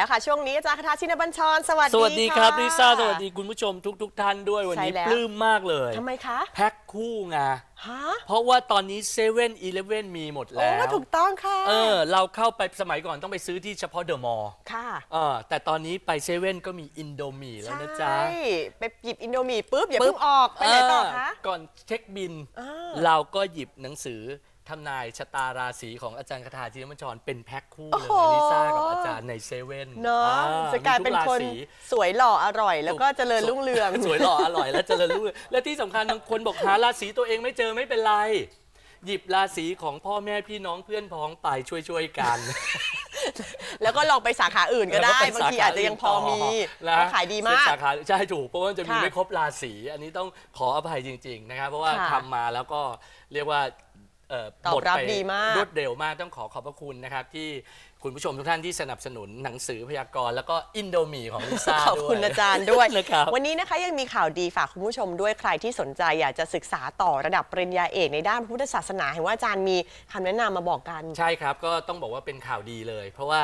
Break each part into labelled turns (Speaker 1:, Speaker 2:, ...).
Speaker 1: แล้วค่ะ ช่วงนี้อาจารย์คาถาชินบัญชร สวัสดี
Speaker 2: สวัสดีครับะลิซ่าสวัสดีคุณผู้ชมทุกๆท่านด้วยวันนี้
Speaker 1: ใช่แล้ว
Speaker 2: ปลื้มมากเลย
Speaker 1: ทำไมคะ
Speaker 2: แพ็คคู่ไง
Speaker 1: ฮะ
Speaker 2: เพราะว่าตอนนี้เซเว่นอีเลฟเว่นมีหมด
Speaker 1: โอ้
Speaker 2: แล้ว
Speaker 1: ถูกต้องค่ะ
Speaker 2: เออ เราเข้าไปสมัยก่อนต้องไปซื้อที่เฉพาะเดอะมอลล์
Speaker 1: ค่ะ
Speaker 2: เออ แต่ตอนนี้ไปเซเว่นก็มีอินโดมีแล้วนะจ๊ะ
Speaker 1: ใช่ ไปหยิบอินโดมีปุ๊บอย่าเพิ่งออก ไปไหนต่อคะ
Speaker 2: เก่อนเช็คบิน
Speaker 1: อ่า
Speaker 2: เราก็หยิบหนังสือ ทำนายชะตาราศีของอาจารย์คาถาชินมัญชรเป็นแพ็คคู่เลยลิซ่ากับอาจารย์ในเซเว่น
Speaker 1: เนาะ
Speaker 2: อ่
Speaker 1: จะกลายเป็น
Speaker 2: มีทุ
Speaker 1: คน
Speaker 2: รศี
Speaker 1: สวยหล่ออร่อย แล้วก็เจริญรุ่งเรือง
Speaker 2: สวยหล่ออร่อยและเจริญรุ่งเรืองและที่สำคัญบางคนบอกหาราศีตัวเองไม่เจอไม่เป็นไร หยิบราศีของพ่อแม่พี่น้องเพื่อนพ้องไปช่วยๆกัน
Speaker 1: แล้วก็ลองไปสาขาอื่นก็ได้
Speaker 2: แล้ว
Speaker 1: บาง
Speaker 2: ไป
Speaker 1: ที
Speaker 2: ส
Speaker 1: อาจจะยังพอมี
Speaker 2: นะ
Speaker 1: ก็ขายดีมาก
Speaker 2: สาขาใช่ถูกเพราะว่ามันจะมี
Speaker 1: ค่ะ
Speaker 2: ไม่ครบราศีอันนี้ต้องขออภัยจริง ๆ นะครับ เพราะว่า
Speaker 1: ค่ะ
Speaker 2: ทำมาแล้วก็เรียกว่า เอ่อ
Speaker 1: ตอบรับ
Speaker 2: หมไป
Speaker 1: ดีมาก
Speaker 2: รวดเร็วมากต้องขอขอบพระคุณนะครับ ที่คุณผู้ชมทุกท่านที่สนับสนุนหนังสือพยากรณ์แล้วก็อินโดมีของลิซ่า
Speaker 1: ขอบ
Speaker 2: ด้วย
Speaker 1: คุณอาจารย์ด้วย
Speaker 2: นะครับ
Speaker 1: วันนี้นะคะยังมีข่าวดีฝากคุณผู้ชมด้วยใครที่สนใจอยากจะศึกษาต่อระดับปริญญาเอกในด้านพระพุทธศาสนาเห็นว่าอาจารย์มีคำแนะนำมาบอกกัน
Speaker 2: ใช่ครับ ก็ต้องบอกว่าเป็นข่าวดีเลย เพราะว่า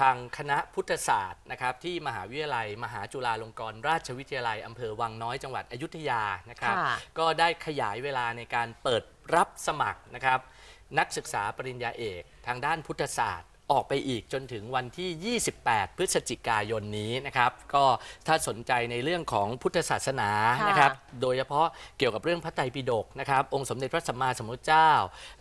Speaker 2: ทางคณะพุทธศาสตร์นะครับที่มหาวิทยาลัย มหาจุฬาลงกรณราชวิทยาลัยอำเภอวังน้อยจังหวัดอยุธยานะครับ
Speaker 1: ค่ะ
Speaker 2: ก็ได้ขยายเวลาในการเปิด รับสมัครนะครับ นักศึกษาปริญญาเอกทางด้านพุทธศาสตร์ออกไปอีกจนถึงวันที่ 28 พฤศจิกายนนี้นะครับ ก็ถ้าสนใจในเรื่องของพุทธศาสนา
Speaker 1: ค่ะ
Speaker 2: นะครับ โดยเฉพาะเกี่ยวกับเรื่องพระไตรปิฎกนะครับ องค์สมเด็จพระสัมมาสัมพุทธเจ้า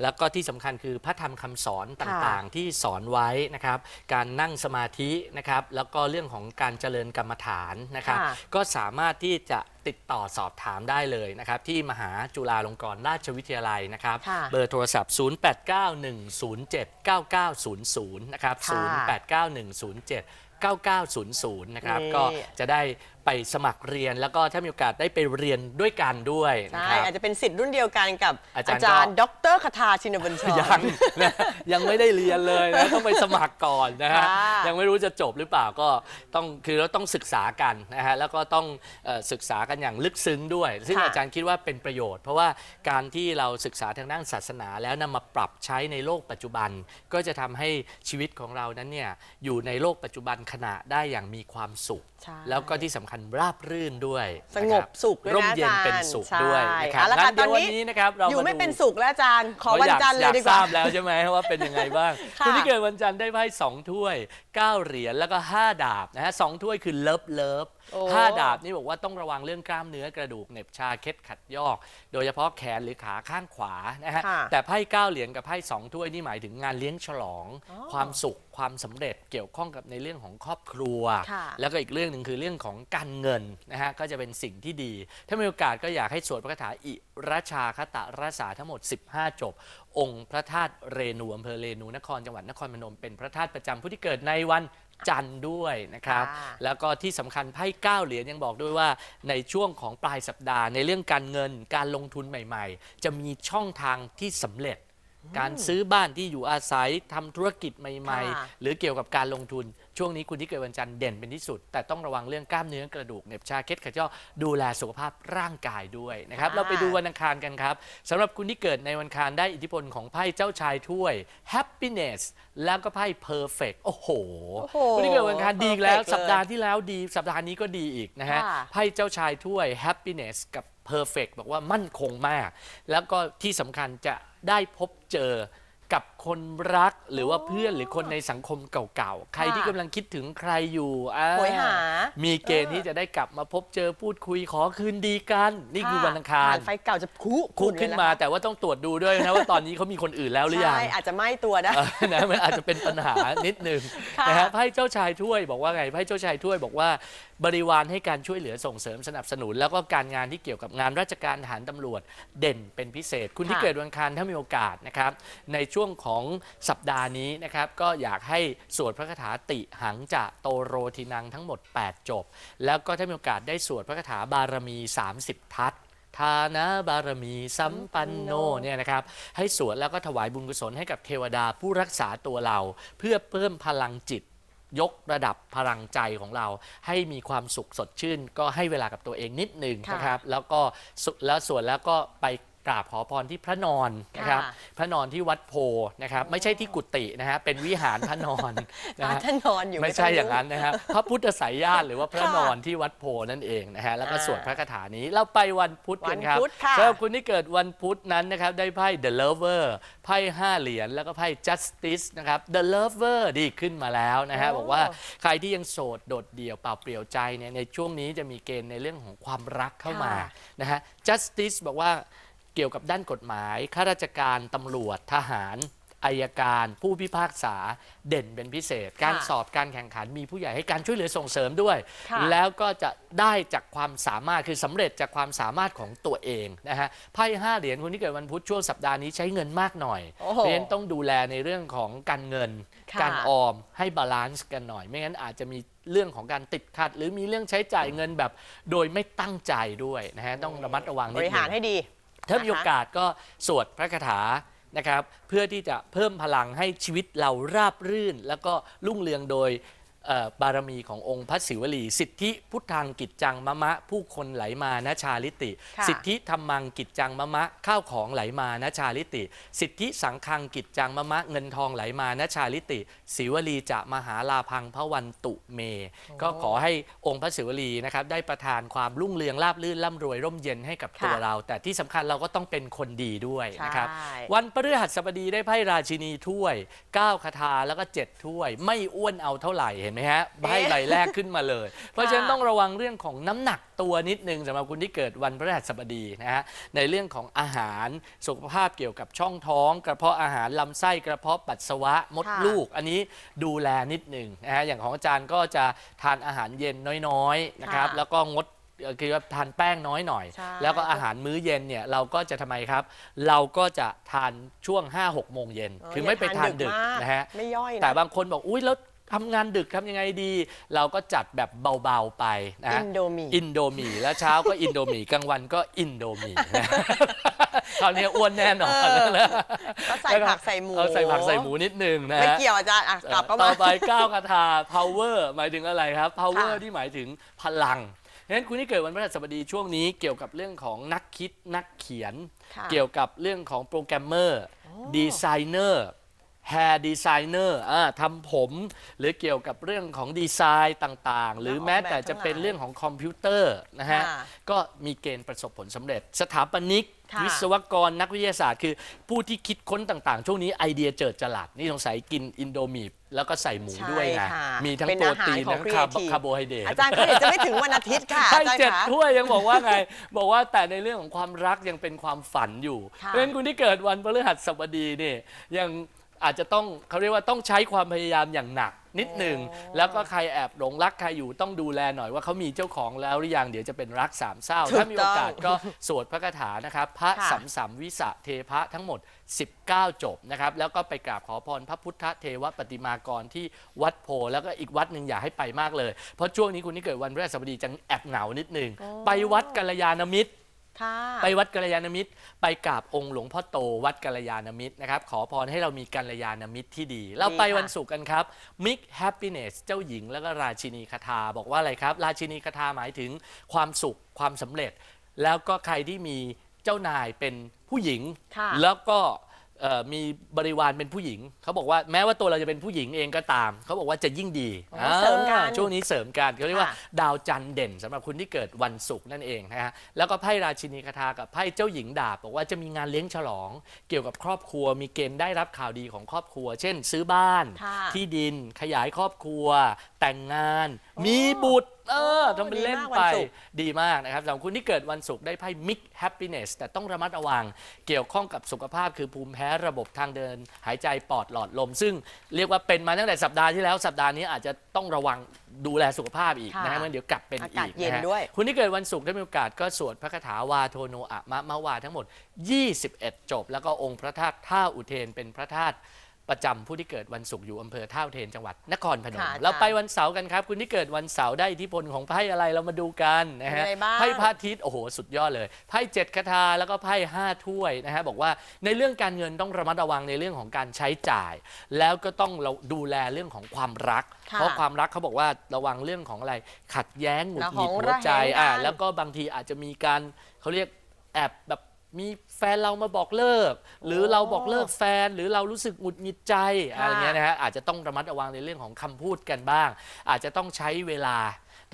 Speaker 2: แล้วก็ที่สำคัญคือพระธรรมคำสอนต่างๆ ที่สอนไว้นะครับ การนั่งสมาธินะครับ แล้วก็เรื่องของการเจริญกรรมฐานนะครับ
Speaker 1: ค่ะ
Speaker 2: ก็สามารถที่จะติดต่อสอบถามได้เลยนะครับที่มหาจุฬาลงกรณราชวิทยาลัยนะครับ
Speaker 1: ค่ะ
Speaker 2: เบอร์โทรศัพท์ 0891079900 นะครับ
Speaker 1: ค่ะ
Speaker 2: 0891079900 นะครับ
Speaker 1: นี่
Speaker 2: ก็จะได้ ไปสมัครเรียน แล้วก็ถ้ามีโอกาสได้ไปเรียนด้วยกันด้วยนะ
Speaker 1: ใช่
Speaker 2: ครับ
Speaker 1: อาจจะเป็นสิทธิ์รุ่นเดียวกันกับ
Speaker 2: อา
Speaker 1: อา
Speaker 2: จารย์
Speaker 1: จารย์
Speaker 2: ก็
Speaker 1: ดรคาถาชินบัญชร
Speaker 2: ยังนะยังไม่ได้เรียนเลยนะต้องไปสมัครก่อนนะฮะ
Speaker 1: ค่ะ
Speaker 2: ยังไม่รู้จะจบหรือเปล่าก็ต้องคือเราต้องศึกษากันนะฮะแล้วก็ต้องเอ่อศึกษากันอย่างลึกซึ้งด้วย ซึ่ง
Speaker 1: ค่ะ
Speaker 2: อาจารย์คิดว่าเป็นประโยชน์ เพราะว่าการที่เราศึกษาทางด้านศาสนา แล้วนำมาปรับใช้ในโลกปัจจุบัน ก็จะทำให้ชีวิตของเรานั้นเนี่ยอยู่ในโลกปัจจุบันขณะได้อย่างมีความสุข
Speaker 1: ใช่
Speaker 2: แล้วก็ที่สำคัญราบรื่นด้วย
Speaker 1: สงบสุขด้วยนะ
Speaker 2: ร่มเย็น
Speaker 1: อาจารย์
Speaker 2: เป็นสุข
Speaker 1: ใช่
Speaker 2: ด้วยนะครับ
Speaker 1: เอาละค่ะ
Speaker 2: งั้นเดี๋ยว
Speaker 1: ตอน
Speaker 2: วัน
Speaker 1: นี้
Speaker 2: นี้นะครับเรา
Speaker 1: อยู่
Speaker 2: มา
Speaker 1: ไม่
Speaker 2: ดู
Speaker 1: เป็นสุขแล้วอาจารย์ขอวันจันทร์เลยดีก
Speaker 2: ท
Speaker 1: ว่า
Speaker 2: ราบแล้วใช่ไหมว่าเป็นยังไงบ้าง
Speaker 1: ค่ะ
Speaker 2: ณที่เกิดวันจันทร์ได้ไพ่สองถ้วย9เหรียญแล้วก็ 5 ดาบนะฮะสองถ้วยคือเลิฟเลิฟ
Speaker 1: โอ้
Speaker 2: ห้าดาบนี่บอกว่าต้องระวังเรื่องกล้ามเนื้อกระดูกเหน็บชาเคล็ดขัดยอก โดยเฉพาะแขนหรือขาข้างขวานะฮะ
Speaker 1: ค่ะ
Speaker 2: แต่ไพ่เก้าเหรียญกับไพ่สองถ้วยนี่หมายถึงงานเลี้ยงฉลอง
Speaker 1: อ๋อ
Speaker 2: ความสุขความสำเร็จเกี่ยวข้องกับในเรื่องของครอบครัว
Speaker 1: ค่ะ
Speaker 2: แล้วก็อีกเรื่องหนึ่งคือเรื่องของการเงินนะฮะก็จะเป็นสิ่งที่ดี ถ้ามีโอกาสก็อยากให้สวดพระคาถาอิราชาคตะราษาทั้งหมด 15 จบ องค์พระธาตุเรนูอำเภอเรนูนครจังหวัดนครพนมเป็นพระธาตุประจำผู้ที่เกิดในวัน จันทร์ด้วยนะครับ
Speaker 1: ค่ะ
Speaker 2: แล้วก็ที่สำคัญไพ่เก้าเหรียญยังบอกด้วยว่าในช่วงของปลายสัปดาห์ ในเรื่องการเงินการลงทุนใหม่ ๆ จะมีช่องทางที่สำเร็จ การซื้อบ้านที่อยู่อาศัยทำธุรกิจใหม่
Speaker 1: ค่ะ
Speaker 2: ๆหรือเกี่ยวกับการลงทุน ช่วงนี้คุณที่เกิดวันจันทร์เด่นเป็นที่สุด แต่ต้องระวังเรื่องกล้ามเนื้อกระดูกเหน็บชาเคล็ดขัดยอกดูแลสุขภาพร่างกายด้วยนะครับ
Speaker 1: ค่ะ
Speaker 2: เราไปดูวันอังคารกันครับสำหรับคุณที่เกิดในวันอังคารได้อิทธิพลของไพ่เจ้าชายถ้วย happiness แล้วก็ไพ่ perfect โอ้โห
Speaker 1: โอ้โห
Speaker 2: คุณที่เกิดวันอังคารดีอีกแล้ว
Speaker 1: perfect
Speaker 2: สัปดาห์ที่แล้วดี สัปดาห์นี้ก็ดีอีกนะฮะ
Speaker 1: ค่ะ
Speaker 2: ไพ่เจ้าชายถ้วย happiness กับ perfect บอกว่ามั่นคงมาก แล้วก็ที่สำคัญจะได้พบเจอกับ คนรักหรือว่าเพื่อนหรือคนในสังคมเก่าๆ ใครที่กำลังคิดถึงใครอยู่อ่า
Speaker 1: โหยหา
Speaker 2: มีเกณฑ์ที่จะได้กลับมาพบเจอพูดคุยขอคืนดีกัน นี่คือวันอังคาร
Speaker 1: ผ่นไฟเก่าจะคุ
Speaker 2: คุกขึ้นมาแต่ว่าต้องตรวจดูด้วยนะว่าตอนนี้เขามีคนอื่นแล้วหรือยัง
Speaker 1: ใช่อาจจะไหม้ตัวได้
Speaker 2: เออนะมันอาจจะเป็นปัญหานิดนึง
Speaker 1: ค่ะ
Speaker 2: นะฮะไพ่เจ้าชายถ้วยบอกว่าไงไพ่เจ้าชายถ้วยบอกว่า บริวารให้การช่วยเหลือส่งเสริมสนับสนุน แล้วก็การงานที่เกี่ยวกับงานราชการทหารตำรวจเด่นเป็นพิเศษ คุณที่
Speaker 1: ค่ะ
Speaker 2: เกิดวันอังคารถ้ามีโอกาสนะครับในช่วงของสัปดาห์นี้นะครับ ก็อยากให้สวดพระคาถาติหังจะโตโรทินังทั้งหมด 8 จบ แล้วก็ถ้ามีโอกาสได้สวดพระคาถาบารมี 30 ทัศน์ทานะบารมีสัมปันโนเนี่ยนะครับให้สวดแล้วก็ถวายบุญกุศลให้กับเทวดาผู้รักษาตัวเรา เพื่อเพิ่มพลังจิตยกระดับพลังใจของเราให้มีความสุขสดชื่น ก็ให้เวลากับตัวเองนิดหนึ่ง
Speaker 1: ค่ะ
Speaker 2: นะครับ แล้วก็สุแล้วส่วนแล้วก็ไป กราบขอพรที่พระนอนนะครับ
Speaker 1: ค่ะ
Speaker 2: พระนอนที่วัดโพนะครับ ไม่ใช่ที่กุฏินะฮะเป็นวิหารพระนอนนะ
Speaker 1: พระ
Speaker 2: ฮะ
Speaker 1: ท่านนอนอยู่
Speaker 2: ไม่ใช่
Speaker 1: ต้
Speaker 2: อย่างนั้นนะครับพระพุทธสายญาติหรือว่าพระ
Speaker 1: ค่ะ
Speaker 2: นอนที่วัดโพนั่นเองนะฮะแล้วก็
Speaker 1: อ่า
Speaker 2: สวดพระคาถานี้เราไปวันพุธกันครับ
Speaker 1: วันพุธค่ะ
Speaker 2: สำหรับคุณที่เกิดวันพุธนั้นนะครับได้ไพ่ The Lover ไพ่ห้าเหรียญแล้วก็ไพ่ Justice นะครับ The Lover ดีขึ้นมาแล้วนะฮะ
Speaker 1: โอ้
Speaker 2: บอกว่าใครที่ยังโสดโดดเดี่ยวเปล่าเปลี่ยวใจเนี่ยในช่วงนี้จะมีเกณฑ์ในเรื่องของความรักเข้ามานะฮะ Justice บอกว่าเกี่ยวกับด้านกฎหมายข้าราชการตำรวจทหารอายการ ผู้พิพากษาเด่นเป็นพิเศษ การสอบการแข่งขันมีผู้ใหญ่ให้การช่วยเหลือส่งเสริมด้วย
Speaker 1: ค่ะ
Speaker 2: แล้วก็จะได้จากความสามารถคือสำเร็จจากความสามารถของตัวเองนะฮะไพ่ห้าเหรียญคนที่เกิดวันพุธช่วงสัปดาห์นี้ใช้เงินมากหน่อย
Speaker 1: โอ้
Speaker 2: เพ
Speaker 1: โห
Speaker 2: ราะฉะนั้นต้องดูแลในเรื่องของการเงิน
Speaker 1: ค่ะ
Speaker 2: การออมให้บาลานซ์กันหน่อย ไม่งั้นอาจจะมีเรื่องของการติดขัด หรือมีเรื่องใช้จ่ายเงินแบบ โดยไม่ตั้งใจด้วยนะฮะต้องระมัดระวังนิ
Speaker 1: บ
Speaker 2: ด
Speaker 1: ริ
Speaker 2: นึ
Speaker 1: หารงให้ดี
Speaker 2: ถ้ามีโอกาสก็สวดพระคาถานะครับ เพื่อที่จะเพิ่มพลังให้ชีวิตเราราบรื่น แล้วก็รุ่งเรืองโดยเอ่อ บารมีขององค์พระศิวลี สิทธิพุทธังกิจจังมะมะ ผู้คนไหลมานะชาลิติ
Speaker 1: ค่ะ
Speaker 2: สิทธิธรรมังกิจจังมะมะ ข้าวของไหลมานะชาลิติ สิทธิสังคังกิจจังมะมะ เงินทองไหลมานะชาลิติ ศิวลีจะมหาลาพังพระวันตุเม ก็ขอให้องค์พระศิวลีนะครับได้ประทานความรุ่งเรืองราบรื่นร่ำรวยร่มเย็นให้กับตัว
Speaker 1: ค่ะ
Speaker 2: เรา แต่ที่สำคัญเราก็ต้องเป็นคนดีด้วยนะครับ
Speaker 1: ใช่
Speaker 2: วันพฤหัสบดีได้ไพ่ราชินีถ้วย 9 คาถาแล้วก็ 7 ถ้วย ไม่อ้วนเอาเท่าไหร่เห็นไหมฮะไพ่ใบแรกขึ้นมาเลย เพราะฉะนั้นต้องระวังเรื่องของน้ำหนักตัวนิดนึงสำหรับคุณที่เกิดวันพฤหัสบดีนะฮะในเรื่องของอาหารสุขภาพเกี่ยวกับช่องท้อง กระเพาะอาหารลำไส้กระเพาะปัสสาวะมด
Speaker 1: ค่ะ
Speaker 2: ลูก อันนี้ดูแลนิดหนึ่งนะฮะอย่างของอาจารย์ก็จะทานอาหารเย็นน้อยๆนะครับ
Speaker 1: ค่ะ
Speaker 2: แล้วก็งดเอ่อคือว่าทานแป้งน้อยหน่อย
Speaker 1: ใช่
Speaker 2: แล้วก็อาหารมื้อเย็นเนี่ยเราก็จะทำไมครับ เราก็จะทานช่วง 5-6 โมงเย็น
Speaker 1: เออ
Speaker 2: คือไม่ไปทานดึก
Speaker 1: มาก
Speaker 2: นะฮะ
Speaker 1: ไม่ย่อยนะ
Speaker 2: แต่บางคนบอก อุ้ยแล้ว ทำงานดึกทำยังไงดี เราก็จัดแบบเบาๆไปนะ
Speaker 1: อินโดมี
Speaker 2: อินโดมีแล้วเช้าก็อินโดมีกลางวันก็อินโดมีนะคราวนี้อ้วนแน่นอน
Speaker 1: เออ
Speaker 2: นะ
Speaker 1: ก็ใส่ผักใส่หมู
Speaker 2: เอาใส่ผักใส่หมูนิดนึงนะ
Speaker 1: ไม่
Speaker 2: ฮะ
Speaker 1: เกี่ยวอาจารย์อะกลับเข้า
Speaker 2: ต่
Speaker 1: มา
Speaker 2: อไปก้าวคาถา power หมายถึงอะไรครับ power
Speaker 1: ค่ะ
Speaker 2: ที่หมายถึงพลังฉะนั้นคุณที่เกิดวันพฤหัสบดีช่วงนี้เกี่ยวกับเรื่องของนักคิดนักเขียน
Speaker 1: ค่ะ
Speaker 2: เกี่ยวกับเรื่องของโปรแกรมเมอร์ดีไซเนอร์ แฮร์ดีไซเนอร์ทำผม หรือเกี่ยวกับเรื่องของดีไซน์ต่างๆ หรือแม้แต่จะเป็นเรื่องของคอมพิวเตอร์นะฮะ
Speaker 1: ค่ะ
Speaker 2: ก็มีเกณฑ์ประสบผลสำเร็จ สถาปนิก
Speaker 1: ค่ะ
Speaker 2: วิศวกรนักวิทยาศาสตร์ คือผู้ที่คิดค้นต่างๆ ช่วงนี้ไอเดียเจิดจรัสนี่สงสัยกินอินโดมีแล้วก็ใส่หมู
Speaker 1: ใช่
Speaker 2: ด้วยไง
Speaker 1: ค่ะ
Speaker 2: มีทั้ง
Speaker 1: เป็น
Speaker 2: โปร
Speaker 1: อาหาร
Speaker 2: ตีน
Speaker 1: ของ
Speaker 2: ทั้งคาร์โบ
Speaker 1: creative
Speaker 2: คาร์โบไฮเดรต
Speaker 1: อาจารย์ก็เดี๋ยวจะไม่ถึงวันอาทิตย์ค่ะ
Speaker 2: ให้
Speaker 1: อาจารย์
Speaker 2: เจ็ด
Speaker 1: คะ
Speaker 2: ถ้วยยังบอกว่าไง บอกว่าแต่ในเรื่องของความรักยังเป็นความฝันอยู่
Speaker 1: ค่ะ
Speaker 2: เพราะฉะนั้นคุณที่เกิดวันพฤหัสบดีนี่ยัง อาจจะต้องเขาเรียกว่าต้องใช้ความพยายามอย่างหนักนิดหนึ่ง
Speaker 1: โอ้
Speaker 2: แล้วก็ใครแอบหลงรักใครอยู่ต้องดูแลหน่อยว่าเขามีเจ้าของแล้วหรือยังเดี๋ยวจะเป็นรักสามเศร้า
Speaker 1: ถูก
Speaker 2: ถ้ามีโอกาส
Speaker 1: ต้อง
Speaker 2: ก็สวดพระคาถานะครับ พระ
Speaker 1: ค่ะ
Speaker 2: สัมสัมวิสะเทพะทั้งหมด 19 จบนะครับ แล้วก็ไปกราบขอพรพระพุทธเทวปฏิมากรที่วัดโพแล้วก็อีกวัดหนึ่งอยากให้ไปมากเลย เพราะช่วงนี้คุณที่เกิดวันพฤหัสบดีจะแอบเหงานิดหนึง
Speaker 1: โอ้
Speaker 2: ไปวัดกัลยาณมิตร
Speaker 1: ค่ะ
Speaker 2: ไปวัดกัลยาณมิตร ไปกราบองค์หลวงพ่อโตวัดกัลยาณมิตรนะครับขอพรให้เรามีกัลยาณมิตรที่ดี เราไป
Speaker 1: ดีค่ะ
Speaker 2: วันศุกร์กันครับ Mix Happiness เจ้าหญิงแล้วก็ราชินีคาถาบอกว่าอะไรครับ ราชินีคาถาหมายถึงความสุขความสำเร็จ แล้วก็ใครที่มีเจ้านายเป็นผู้หญิง
Speaker 1: ค่ะ
Speaker 2: แล้วก็เอ่อ มีบริวารเป็นผู้หญิง เขาบอกว่าแม้ว่าตัวเราจะเป็นผู้หญิงเองก็ตาม เขาบอกว่าจะยิ่งดี
Speaker 1: อ๋อเสริมกัน
Speaker 2: อ่าช่วงนี้เสริมกันเขาเรียกว่า
Speaker 1: ค่ะ
Speaker 2: ดาวจันทร์เด่นสำหรับคุณที่เกิดวันศุกร์นั่นเองนะฮะแล้วก็ไพ่ราชินีคาถากับไพ่เจ้าหญิงดาบบอกว่าจะมีงานเลี้ยงฉลอง เกี่ยวกับครอบครัว มีเกณฑ์ได้รับข่าวดีของครอบครัว เช่น ซื้อบ้าน
Speaker 1: ค่ะ
Speaker 2: ที่ดินขยายครอบครัว แต่งงาน มีบุตร เออ
Speaker 1: โอ้
Speaker 2: ทำเป็นเล่น
Speaker 1: ดีมากวั
Speaker 2: ไป
Speaker 1: นศุกร์
Speaker 2: ดีมากนะครับสำหรับคุณที่เกิดวันศุกร์ได้ไพ่ Mix Happiness แต่ต้องระมัดระวังเกี่ยวข้องกับสุขภาพคือภูมิแพ้ระบบทางเดิน หายใจปอดหลอดลม ซึ่งเรียกว่าเป็นมาตั้งแต่สัปดาห์ที่แล้วสัปดาห์นี้อาจจะต้องระวังดูแลสุขภาพอีก
Speaker 1: ค่ะ
Speaker 2: นะฮะมันเดี๋ยวกลับเป็น
Speaker 1: อา
Speaker 2: อี
Speaker 1: กาศ
Speaker 2: ก
Speaker 1: เย็น
Speaker 2: นะฮะ
Speaker 1: ด้วย
Speaker 2: คุณที่เกิดวันศุกร์ได้มีโอกาสก็สวดพระคาถาวาโทโนอะมะมะวาทั้งหมด 21 จบ แล้วก็องค์พระธาตุท่าอุเทนเป็นพระธาตุ ประจำผู้ที่เกิดวันศุกร์อยู่อำเภอท่าอุเทนจังหวัดนครพนม
Speaker 1: ค่ะอาจารย์
Speaker 2: เราไปวันเสาร์กันครับ คุณที่เกิดวันเสาร์ได้อิทธิพลของไพ่อะไรเรามาดูกันนะฮะ
Speaker 1: เป็นไงบ้าง
Speaker 2: ไพ่พระอาทิตย์โอ้โหสุดยอดเลยไพ่เจ็ดคาถาแล้วก็ไพ่ห้าถ้วยนะฮะบอกว่าในเรื่องการเงินต้องระมัดระวังในเรื่องของการใช้จ่าย แล้วก็ต้องเราดูแลเรื่องของความรัก
Speaker 1: ค่ะ
Speaker 2: เพราะความรักเขาบอกว่าระวังเรื่องของอะไรขัดแย้งหงุดหงิด
Speaker 1: ระหอง
Speaker 2: หัวใจ
Speaker 1: ระแหงกัน
Speaker 2: อ่าแล้วก็บางทีอาจจะมีการเขาเรียกแอบแบบ มีแฟนเรามาบอกเลิก หรือเราบอกเลิกแฟนหรือเรารู้สึกหงุดหงิดใจ
Speaker 1: ค่ะ
Speaker 2: อะไรเงี้ยนะฮะอาจจะต้องระมัดระวังในเรื่องของคำพูดกันบ้าง อาจจะต้องใช้เวลา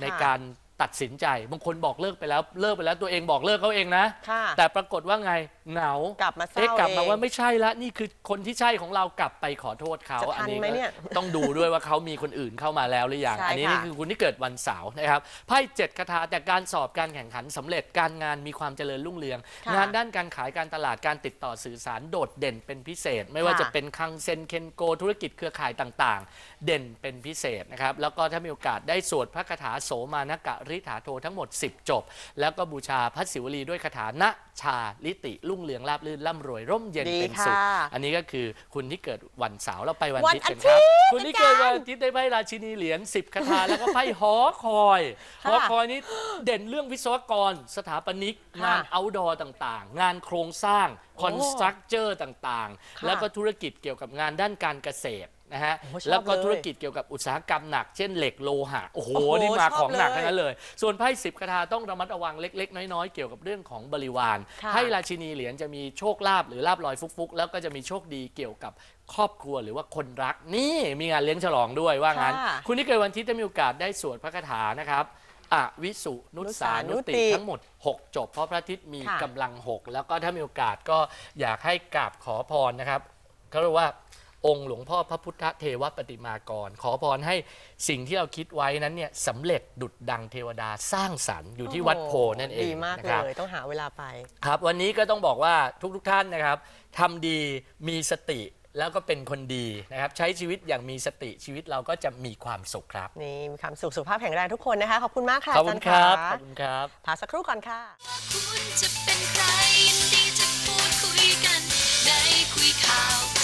Speaker 2: ในการ ตัดสินใจ บางคนบอกเลิกไปแล้วเลิกไปแล้วตัวเองบอกเลิกเขาเองนะ
Speaker 1: ค่ะ
Speaker 2: แต่ปรากฏว่าไงเหงาก
Speaker 1: ลับมาเศร้า
Speaker 2: เอ๊ะกลับมา
Speaker 1: เอง
Speaker 2: ว่าไม่ใช่ละนี่คือคนที่ใช่ของเรากลับไปขอโทษเขา
Speaker 1: จะทันไหม
Speaker 2: ก็
Speaker 1: เนี่ย
Speaker 2: ต้องดูด้วยว่าเขามีคนอื่นเข้ามาแล้วหรือยัง
Speaker 1: ใช่
Speaker 2: อันนี้
Speaker 1: ค่ะ
Speaker 2: นี่คือคุณที่เกิดวันเสาร์นะครับไพ่เจ็ดคาถาแต่การสอบการแข่งขันสำเร็จการงานมีความเจริญรุ่งเรือง
Speaker 1: ค่ะ
Speaker 2: งานด้านการขายการตลาดการติดต่อสื่อสารโดดเด่นเป็นพิเศษ ไม่ว่า
Speaker 1: ค่ะ
Speaker 2: จะเป็นคังเซนเคนโก ธุรกิจเครือข่ายต่างๆ เด่นเป็นพิเศษนะครับแล้วก็ถ้ามีโอกาสได้สวดพระคาถาโสมานกะริถาโททั้งหมด 10 จบ แล้วก็บูชาพระศิวลีด้วยคาถาณชาลิติรุ่งเรืองราบรื่นร่ำรวยร่มเย็น
Speaker 1: ดี
Speaker 2: เป็นสุข
Speaker 1: ค่ะ
Speaker 2: อันนี้ก็คือคุณที่เกิดวันเสาร์เราไปวัน
Speaker 1: วัน
Speaker 2: อาทิตย์
Speaker 1: อา
Speaker 2: กัน
Speaker 1: ทิ
Speaker 2: ค
Speaker 1: ต
Speaker 2: รับ
Speaker 1: ย์
Speaker 2: คุณที่เกิดวันอาทิตย์ได้ไพ่ราชินีเหรียญ10คาถาแล้วก็ไพ่หอคอยห
Speaker 1: ค่ะ
Speaker 2: อคอยนี้เด่นเรื่องวิศวกร สถาปนิก
Speaker 1: ค่ะ
Speaker 2: งาน outdoor ต่างๆ งานโครงสร้าง
Speaker 1: โอ้
Speaker 2: คอนสตรักเจอร์ต่าง
Speaker 1: ค่ะ
Speaker 2: ๆแล้วก็ธุรกิจเกี่ยวกับงานด้านการเกษตร นะฮะ
Speaker 1: โอ้ชอบ
Speaker 2: แล้วก็
Speaker 1: เลย
Speaker 2: ธุรกิจเกี่ยวกับอุตสาหกรรมหนัก เช่นเหล็กโลหะ โอ้โห
Speaker 1: โอ้โห
Speaker 2: นี่มา
Speaker 1: ชอบ
Speaker 2: ของหนัก
Speaker 1: เลย
Speaker 2: ทั้งนั้นเลย ส่วนไพ่สิบคาถาต้องระมัดระวังเล็ก ๆ น้อย ๆ เกี่ยวกับเรื่องของบริวาร
Speaker 1: ค่ะ
Speaker 2: ไพ่ราชินีเหรียญจะมีโชคลาภหรือลาบลอยฟุกๆ แล้วก็จะมีโชคดีเกี่ยวกับครอบครัวหรือว่าคนรักนี่มีงานเลี้ยงฉลองด้วยว่างั้น
Speaker 1: ค่ะ
Speaker 2: คุณที่เกิดวันอาที่จะมีโอกาสได้สวดพระคาถานะครับอวิสุนุสานุติ
Speaker 1: นุสานุติ
Speaker 2: ทั้งหมด 6 จบ เพราะพระอาทิตย์มี
Speaker 1: ค่ะ
Speaker 2: กำลัง 6 แล้วก็ถ้ามีโอกาสก็อยากให้กราบขอพรนะครับเขาเรียกว่า องค์หลวงพ่อพระพุทธเทวปฏิมากร ขอพรให้สิ่งที่เราคิดไว้นั้นเนี่ยสำเร็จดุดดังเทวดาสร้างสรรค์อยู่ที่วัดโพนั่นเอง
Speaker 1: ดีมากเลยต้องหาเวลาไป
Speaker 2: ครับวันนี้ก็ต้องบอกว่าทุกๆท่านนะครับทำดีมีสติแล้วก็เป็นคนดีนะครับ ใช้ชีวิตอย่างมีสติชีวิตเราก็จะมีความสุขครับ
Speaker 1: นี่มีความสุขสุขภาพแข็งแรงทุกคนนะคะ ขอบคุณมากค่ะ
Speaker 2: ขอบคุอา
Speaker 1: ณจาย์ครัะบ
Speaker 2: ขอบคุณครับ
Speaker 1: พักสักครู่ก่อนค่ะ
Speaker 3: คุณจะเป็นใครยินดีจะพูดคุยกัน ได้คุยข่าว